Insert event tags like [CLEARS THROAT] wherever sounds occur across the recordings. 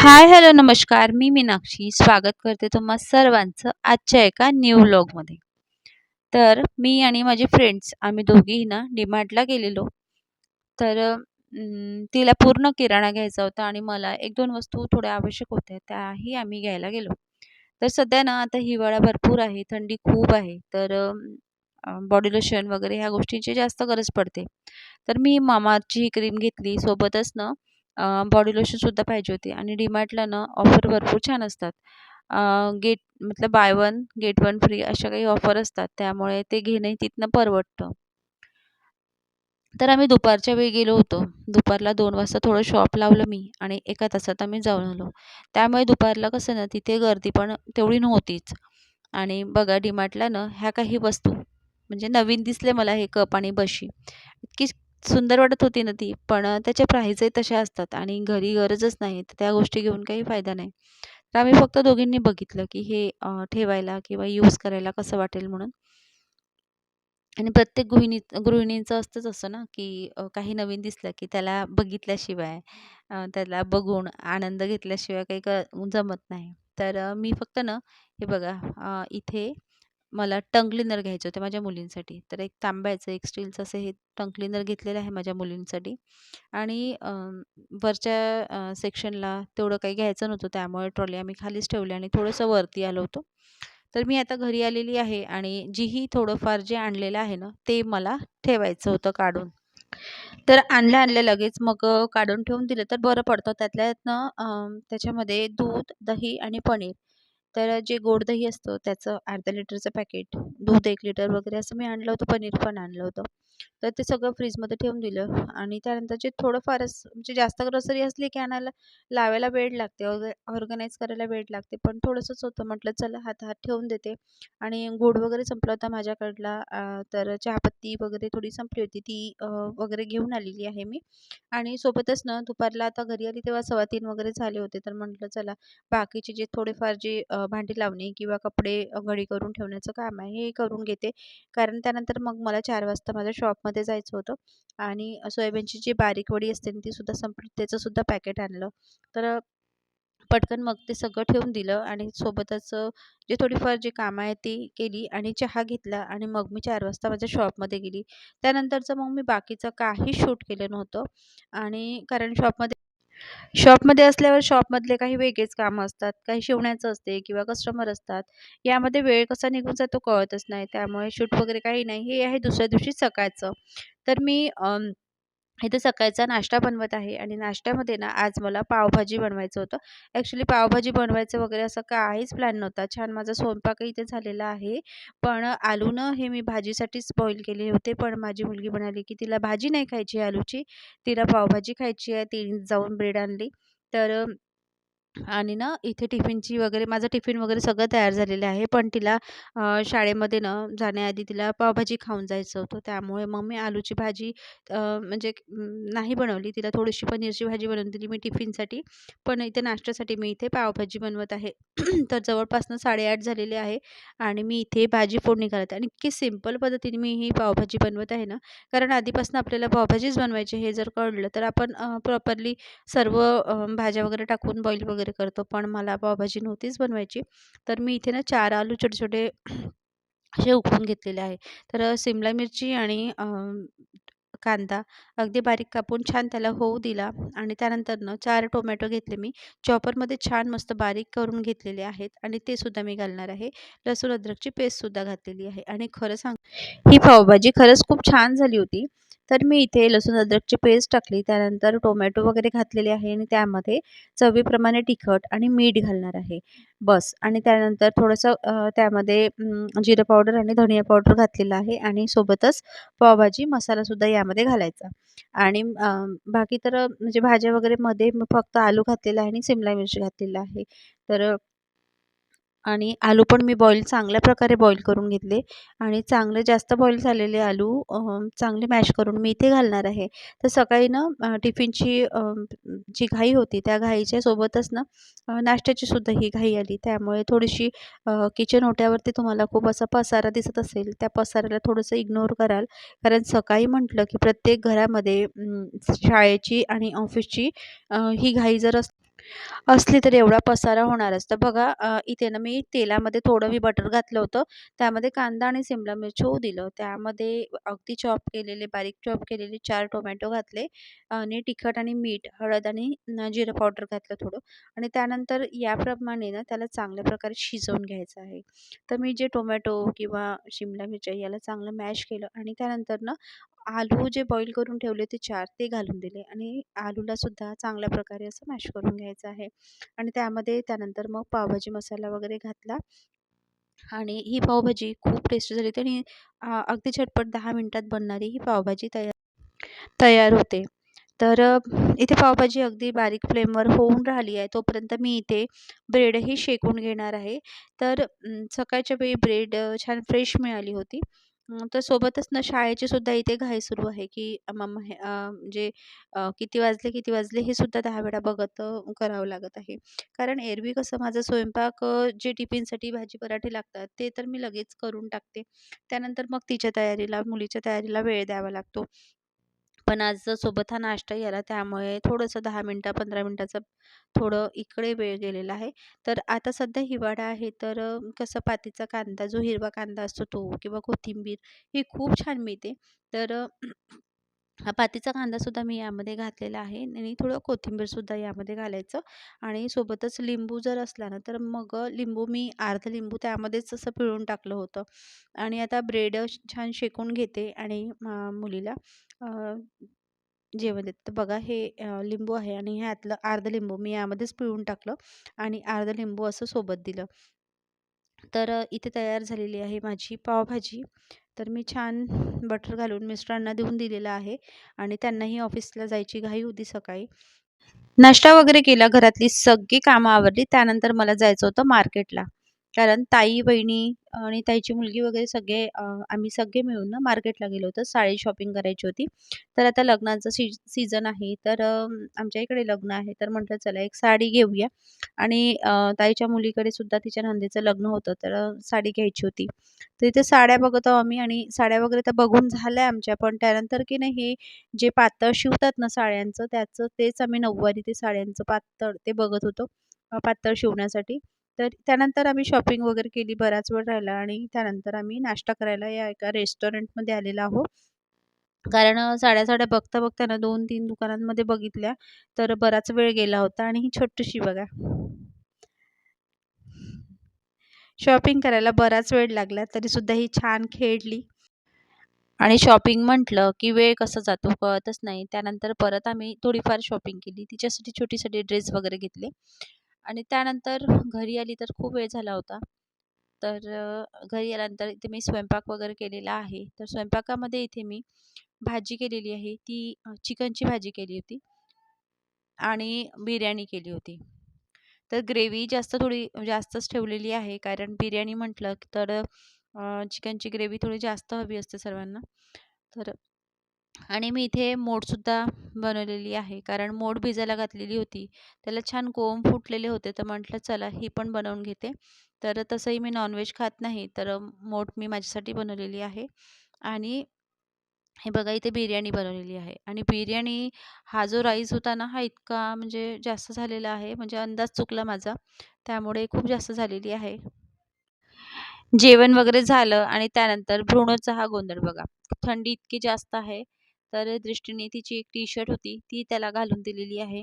Hi hello नमस्कार. मी मीनाक्षी. स्वागत करते तुम्हा सर्वांचं आजच्या एका न्यू व्लॉगमध्ये तर मी आणि माझे फ्रेंड्स आम्ही दोघीही ना डीमार्टला गेलेलो. तर तिला पूर्ण किराणा घ्यायचा होता आणि मला एक दोन वस्तू थोड्या आवश्यक होत्या त्याही आम्ही घ्यायला गेलो. तर सध्या ना आता हिवाळा भरपूर आहे थंडी खूप आहे. तर बॉडी लोशन वगैरे ह्या गोष्टींची जास्त गरज पडते. तर मी मामाची ही क्रीम घेतली. सोबतच ना बॉडी लोशनसुद्धा पाहिजे होती. आणि डीमार्टला ना ऑफर भरपूर छान असतात. गेट मतलब buy one get one free अशा काही ऑफर असतात. त्यामुळे ते घेणंही तिथनं परवडतं. तर आम्ही दुपारच्या वेळी गेलो होतो. दुपारला दोन वाजता थोडं शॉप लावलं मी आणि एका तासात आम्ही जाऊन आलो. त्यामुळे दुपारला कसं ना तिथे गर्दी पण तेवढी नव्हतीच. आणि बघा डीमार्टला ना ह्या काही वस्तू म्हणजे नवीन दिसले मला हे कप आणि बशी. इतकी सुंदर वाटत होती ना ती. पण त्याचे प्राईजही तसे असतात आणि घरी गरजच नाही तर त्या गोष्टी घेऊन काही फायदा नाही. तर आम्ही फक्त दोघींनी बघितलं की हे ठेवायला किंवा यूज करायला कसं वाटेल म्हणून. आणि प्रत्येक गृहिणी गृहिणींचं असतंच असं ना की काही नवीन दिसलं की त्याला बघितल्याशिवाय त्याला बघून आनंद घेतल्याशिवाय काही क जमत नाही. तर मी फक्त ना हे बघा इथे मला टंग क्लीनर घ्यायचे होते माझ्या मुलींसाठी. तर एक तांब्याचं एक स्टीलचं असं हे टंग क्लीनर घेतलेलं आहे माझ्या मुलींसाठी. आणि वरच्या सेक्शनला तेवढं काही घ्यायचं नव्हतं त्यामुळे ट्रॉली आम्ही खालीच ठेवली आणि थोडंसं वरती आलो होतो. तर मी आता घरी आलेली आहे आणि जीही थोडंफार जे आणलेलं आहे ना ते मला ठेवायचं होतं काढून. तर आणल्या आणल्या लगेच मग काढून ठेवून दिलं. तर बरं पडतं. त्यातल्या त्याच्यामध्ये दूध दही आणि पनीर तर जे गोड दही असतं त्याचं अर्धा लिटरचं पॅकेट दूध एक लिटर वगैरे असं मी आणलं होतं पनीर पण आणलं होतं. तर ते सगळं फ्रीजमध्ये ठेवून दिलं आणि त्यानंतर जे थोडंफारच म्हणजे जास्त ग्रोसरी असली की आणायला लावायला वेळ लागते ऑर्गनाईज करायला वेळ लागते पण थोडंसंच होतं. म्हटलं चला हात हात ठेवून देते. आणि गोड वगैरे संपला होता माझ्याकडला तर चहापत्ती वगैरे थोडी संपली होती ती वगैरे घेऊन आलेली आहे मी. आणि सोबतच ना दुपारला आता घरी आली तेव्हा सव्वा तीन वगैरे झाले होते तर म्हटलं चला बाकीचे जे थोडेफार जे भांडी लावणे किंवा कपडे घडी करून ठेवण्याचं काम आहे हे करून घेते. कारण त्यानंतर मग मला चार वाजता माझ्या शॉपमध्ये जायचं होतं आणि सोयाबीनची जी बारीक वडी असते ती सुद्धा संपली. त्याचंसुद्धा पॅकेट आणलं. तर पटकन मग ते सगळं ठेवून दिलं आणि सोबतच जे थोडीफार जे कामं आहे ती केली आणि चहा घेतला आणि मग मी चार वाजता माझ्या शॉपमध्ये गेली. त्यानंतरचं मग मी बाकीचं काही शूट केलं नव्हतं आणि कारण शॉपमध्ये शॉपमध्ये असल्यावर शॉपमधले काही वेगळेच कामं असतात काही शिवण्याचं असते किंवा कस्टमर असतात. यामध्ये वेळ कसा निघून जातो कळतच नाही. त्यामुळे शूट वगैरे काही नाही. हे आहे दुसऱ्या दिवशी सकाळचं. तर मी इथे सकाळचा नाश्ता बनवत आहे आणि नाश्त्यामध्ये ना आज मला पावभाजी बनवायचं होतं. ॲक्च्युली पावभाजी बनवायचं वगैरे असं काहीच प्लॅन नव्हता. छान माझा स्वयंपाकही इथे झालेला आहे. पण आलूनं हे मी भाजीसाठीच बॉईल केले होते. पण माझी मुलगी म्हणाली की तिला भाजी नाही खायची आलूची. तिला पावभाजी खायची आहे. ती जाऊन ब्रेड आणली. तर आणि ना इथे टिफिनची वगैरे माझं टिफिन वगैरे सगळं तयार झालेलं आहे. पण तिला शाळेमध्ये ना जाण्याआधी तिला पावभाजी खाऊन जायचं होतं. त्यामुळे मग मी आलूची भाजी म्हणजे नाही बनवली. तिला थोडीशी पनीरची भाजी बनवून दिली मी टिफिनसाठी. पण इथे नाश्त्यासाठी मी इथे पावभाजी बनवत आहे. [CLEARS THROAT] तर जवळपासनं साडेआठ झालेले आहे. आणि मी इथे भाजी फोडणी घालत आणि इतकी सिंपल पद्धतीने मी ही पावभाजी बनवत आहे ना. कारण आधीपासून आपल्याला पावभाजीच बनवायची हे जर कळलं तर आपण प्रॉपरली सर्व भाज्या वगैरे टाकून बॉईल वगैरे वगैरे करतो. पण मला पावभाजी नव्हतीच बनवायची. तर मी इथे ना चार आलू छोटे छोटे असे उकळून घेतलेले आहे. तर सिमला मिरची आणि कांदा अगदी बारीक कापून छान त्याला होऊ दिला. आणि त्यानंतर ना चार टोमॅटो घेतले मी. चॉपरमध्ये छान मस्त बारीक करून घेतलेले आहेत. आणि ते सुद्धा मी घालणार आहे. लसूण अद्रकची पेस्टसुद्धा घातलेली आहे. आणि खरं सांग ही पावभाजी खरंच खूप छान झाली होती. तर मी इथे लसूण अद्रकची पेस्ट टाकली. त्यानंतर टोमॅटो वगैरे घातलेले आहे आणि त्यामध्ये चवीप्रमाणे तिखट आणि मीठ घालणार आहे. बस. आणि त्यानंतर थोडंसं त्यामध्ये जिरं पावडर आणि धनिया पावडर घातलेला आहे आणि सोबतच पावभाजी मसालासुद्धा यामध्ये घालायचा. आणि बाकी तर म्हणजे भाज्या वगैरे मध्ये फक्त आलू घातलेला आहे आणि सिमला मिरची घातलेला आहे. तर आणि आलू पण मी बॉईल चांगल्या प्रकारे बॉईल करून घेतले. आणि चांगले जास्त बॉईल झालेले आलू चांगले मॅश करून मी इथे घालणार आहे. तर सकाळी ना टिफिनची जी घाई होती त्या घाईच्या सोबतच ना नाश्त्याची सुद्धा ही घाई आली. त्यामुळे थोडीशी किचन ओट्यावरती तुम्हाला खूप असा पसारा दिसत असेल त्या पसाऱ्याला थोडंसं इग्नोर कराल. कारण सकाळी म्हटलं की प्रत्येक घरामध्ये शाळेची आणि ऑफिसची ही घाई जर अस असली तर एवढा पसारा होणारच. तर बघा इथे ना मी तेलामध्ये थोडं मी बटर घातलं होतं. त्यामध्ये कांदा आणि सिमला मिरची होऊ दिलं. त्यामध्ये अगदी चॉप केलेले बारीक चॉप केलेले चार टोमॅटो घातले. आणि तिखट आणि मीठ हळद आणि जिरं पावडर घातलं थोडं. आणि त्यानंतर याप्रमाणे ना त्याला चांगल्या प्रकारे शिजवून घ्यायचं आहे. तर मी जे टोमॅटो किंवा शिमला मिरची याला चांगलं मॅश केलं. आणि त्यानंतर ना आलू जे बॉईल करून ठेवले ते चार ते घालून दिले आणि आलूला सुद्धा चांगल्या प्रकारे असं मॅश करून घ्यायचं आहे. आणि त्यामध्ये त्यानंतर मग पावभाजी मसाला वगैरे घातला आणि ही पावभाजी खूप टेस्टी झाली होती आणि अगदी झटपट दहा मिनटात बनणारी ही पावभाजी तयार तयार होते. तर इथे पावभाजी अगदी बारीक फ्लेमवर होऊन राहिली आहे. तोपर्यंत मी इथे ब्रेडही शेकून घेणार आहे. तर सकाळच्या वेळी ब्रेड छान फ्रेश मिळाली होती. तर सोबतच ना शाळेची सुद्धा इथे घाई सुरू आहे की मम्मा हे म्हणजे किती वाजले किती वाजले हे सुद्धा दहा वेळा बघत करावं लागत आहे. कारण एरवी कसं माझा स्वयंपाक जे टिफिनसाठी भाजी पराठे लागतात ते तर मी लगेच करून टाकते. त्यानंतर मग तिच्या तयारीला मुलीच्या तयारीला वेळ द्यावा लागतो. पण आज सोबत हा नाश्ता आला त्यामुळे थोडंसं दहा मिनटं पंधरा मिनटाचं थोडं इकडे वेळ गेलेला आहे. तर आता सध्या हिवाळा आहे तर कसं पातीचा कांदा जो हिरवा कांदा असतो तो किंवा कोथिंबीर ही खूप छान मिळते. तर हा पातीचा कांदासुद्धा मी यामध्ये घातलेला आहे आणि थोडं कोथिंबीरसुद्धा यामध्ये घालायचं आणि सोबतच लिंबू जर असला ना तर मग लिंबू मी अर्ध लिंबू त्यामध्येच असं पिळून टाकलं होतं. आणि आता ब्रेड छान शेकून घेते आणि मुलीला जेवण देते. तर बघा हे लिंबू आहे आणि ह्यातलं अर्धं लिंबू मी यामध्येच पिळून टाकलं आणि अर्धं लिंबू असं सोबत दिलं. तर इथे तयार झालेली आहे माझी पावभाजी. तर मी छान बटर घालून मिस्टरांना देऊन दिलेलं आहे आणि त्यांनाही ऑफिसला जायची घाई होती सकाळी. नाश्ता वगैरे केला घरातली सगळी कामं आवरली त्यानंतर मला जायचं होतं मार्केटला. कारण ताई बहिणी आणि ताईची मुलगी वगैरे सगळे आम्ही सगळे मिळून ना मार्केटला गेलो होतो साडी शॉपिंग करायची होती. तर आता लग्नाचं सी सीझन आहे तर आमच्या इकडे लग्न आहे तर म्हटलं चला एक साडी घेऊया. आणि ताईच्या मुलीकडे सुद्धा तिच्या नंदेचं लग्न होतं तर साडी घ्यायची होती. तर इथे साड्या बघत आहो आम्ही आणि साड्या वगैरे तर बघून झाल्या आमच्या पण त्यानंतर की नाही हे जे पातळ शिवतात ना साड्यांचं त्याचं तेच आम्ही नऊवारी ते साड्यांचं पातळ ते बघत होतो पातळ शिवण्यासाठी. तर त्यानंतर आम्ही शॉपिंग वगैरे केली बराच वेळ राहिला आणि त्यानंतर आम्ही नाश्ता करायला या एका रेस्टॉरंटमध्ये आलेलो आहो कारण साड्या साड्या बघता बघता ना दोन तीन दुकानांमध्ये बघितल्या तर बराच वेळ गेला होता आणि ही छोटीशी बघा. शॉपिंग करायला बराच वेळ लागला तरीसुद्धा ही छान खेळली. आणि शॉपिंग म्हटलं की वेळ कसा जातो कळतच नाही. त्यानंतर परत आम्ही थोडीफार शॉपिंग केली. तिच्यासाठी छोटीसाठी ड्रेस वगैरे घेतले. आणि त्यानंतर घरी आली तर खूप वेळ झाला होता. तर घरी आल्यानंतर इथे मी स्वयंपाक वगैरे केलेला आहे. तर स्वयंपाकामध्ये इथे मी भाजी केलेली आहे. ती चिकनची भाजी केली होती आणि बिर्याणी केली होती. तर ग्रेव्ही जास्त थोडी जास्तच ठेवलेली आहे. कारण बिर्याणी म्हटलं तर चिकनची ग्रेव्ही थोडी जास्त हवी असते सर्वांना. तर आणि मी इथे मोडसुद्धा बनवलेली आहे. कारण मोड भिजायला घातलेली होती. त्याला छान कोंब फुटलेले होते. तर म्हटलं चला ही पण बनवून घेते. तर तसंही मी नॉनव्हेज खात नाही. तर मोड मी माझ्यासाठी बनवलेली आहे. आणि हे बघा इथे बिर्याणी बनवलेली आहे. आणि बिर्याणी हा जो राईस होता ना हा इतका म्हणजे जास्त झालेला आहे. म्हणजे अंदाज चुकला माझा. त्यामुळे खूप जास्त झालेली आहे. जेवण वगैरे झालं आणि त्यानंतर भ्रूणचा हा गोंधळ बघा. थंडी इतकी जास्त आहे. तर दृष्टीने तिची एक टी शर्ट होती ती त्याला घालून दिलेली आहे.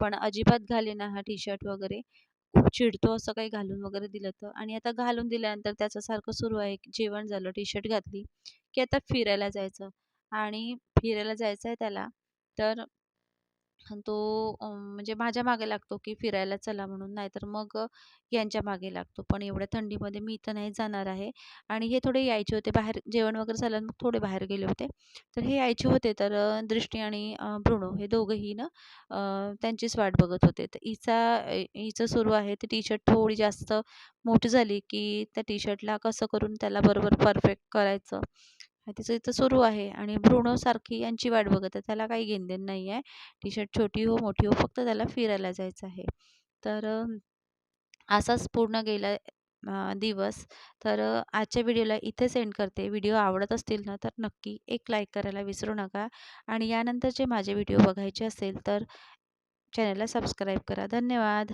पण अजिबात घालेना हा टी शर्ट वगैरे. खूप चिडतो असं काही घालून वगैरे दिलं तर. आणि आता घालून दिल्यानंतर त्याचं सारखं सुरू आहे जेवण झालं टी शर्ट घातली की आता फिरायला जायचं. आणि फिरायला जायचं आहे त्याला तर तो म्हणजे माझ्या मागे लागतो की फिरायला चला म्हणून नाहीतर मग यांच्या मागे लागतो. पण एवढ्या थंडीमध्ये मी इथं नाही जाणार आहे. आणि हे थोडे यायचे होते बाहेर जेवण वगैरे झालं मग थोडे बाहेर गेले होते. तर हे यायचे होते तर दृष्टी आणि ब्रुणो हे दोघंही ना त्यांचीच वाट बघत होते. तर हिचा हिचं सुरू आहे ती टी शर्ट थोडी जास्त मोठी झाली की त्या टी शर्टला कसं करून त्याला बरोबर परफेक्ट करायचं. तिचं इथं सुरू आहे आणि सारखी यांची वाट बघत आहे. त्याला काही घेणदेण नाही आहे. टी शर्ट छोटी हो मोठी हो फक्त त्याला फिरायला जायचं आहे. तर असाच पूर्ण गेला दिवस. तर आजच्या व्हिडिओला इथे सेंड करते. व्हिडिओ आवडत असतील ना तर नक्की एक लाईक करायला विसरू नका. आणि यानंतर जे माझे व्हिडिओ बघायचे असेल तर चॅनलला सबस्क्राईब करा. धन्यवाद.